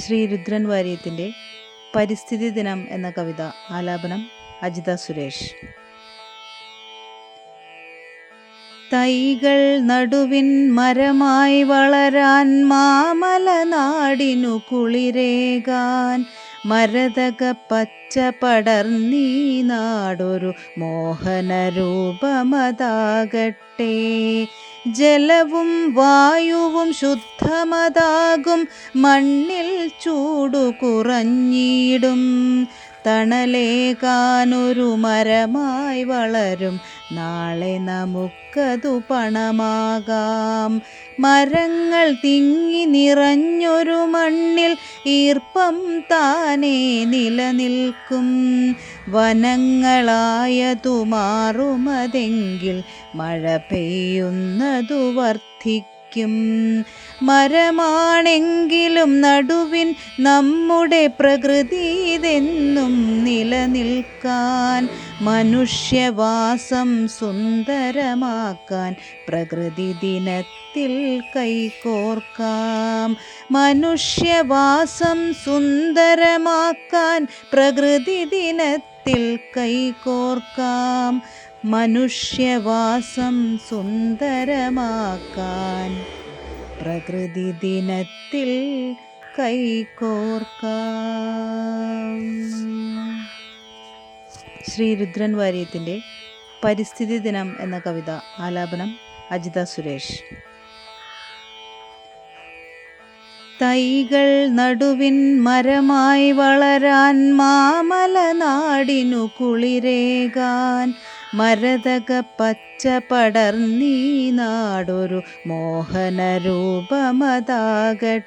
ശ്രീ രുദ്രൻ വാര്യത്തിന്റെ പരിസ്ഥിതി ദിനം എന്ന കവിത ആലാപനം അജിത സുരേഷ്. തൈകൾ നടുവിൻ മരമായി വളരാൻ മാമല നാടിനു കുളിരേകാൻ മരതക പച്ച പടർന്നീ നാടൊരു മോഹന രൂപമതാകട്ടെ ജലവും വായുവും ശുദ്ധമതാകും മണ്ണിൽ ചൂടു കുറഞ്ഞിടും. തണലേകാനൊരു മരമായി വളരും. നാളെ നമുക്കതു പണമാകാം. മരങ്ങൾ തിങ്ങി നിറഞ്ഞൊരു മണ്ണിൽ ഈർപ്പം താനേ നിലനിൽക്കും. വനങ്ങളായതു മാറുമതെങ്കിൽ മഴ പെയ്യുന്നതു വർദ്ധിക്കും മരമാണെങ്കിലും നടുവിൻ നമ്മുടെ പ്രകൃതി ഇതെന്നും നിലനിൽക്കാൻ മനുഷ്യവാസം സുന്ദരമാക്കാൻ പ്രകൃതി ദിനത്തിൽ കൈകോർക്കാം. മനുഷ്യവാസം സുന്ദരമാക്കാൻ പ്രകൃതി ദിനത്തിൽ കൈകോർക്കാം. മനുഷ്യവാസം സുന്ദരമാക്കാൻ പ്രകൃതി ദിനത്തിൽ കൈകോർക്കാം. ശ്രീ രുദ്രൻ വാര്യത്തിന്റെ പരിസ്ഥിതി ദിനം എന്ന കവിത ആലാപനം അജിത സുരേഷ്. തൈകൾ നടുവിൻ മരമായി വളരാൻ മാമല നാടിനു കുളിരേകാൻ മരതക പച്ച പടർന്നീ നാടൊരു മോഹന രൂപമതാകട്ടെ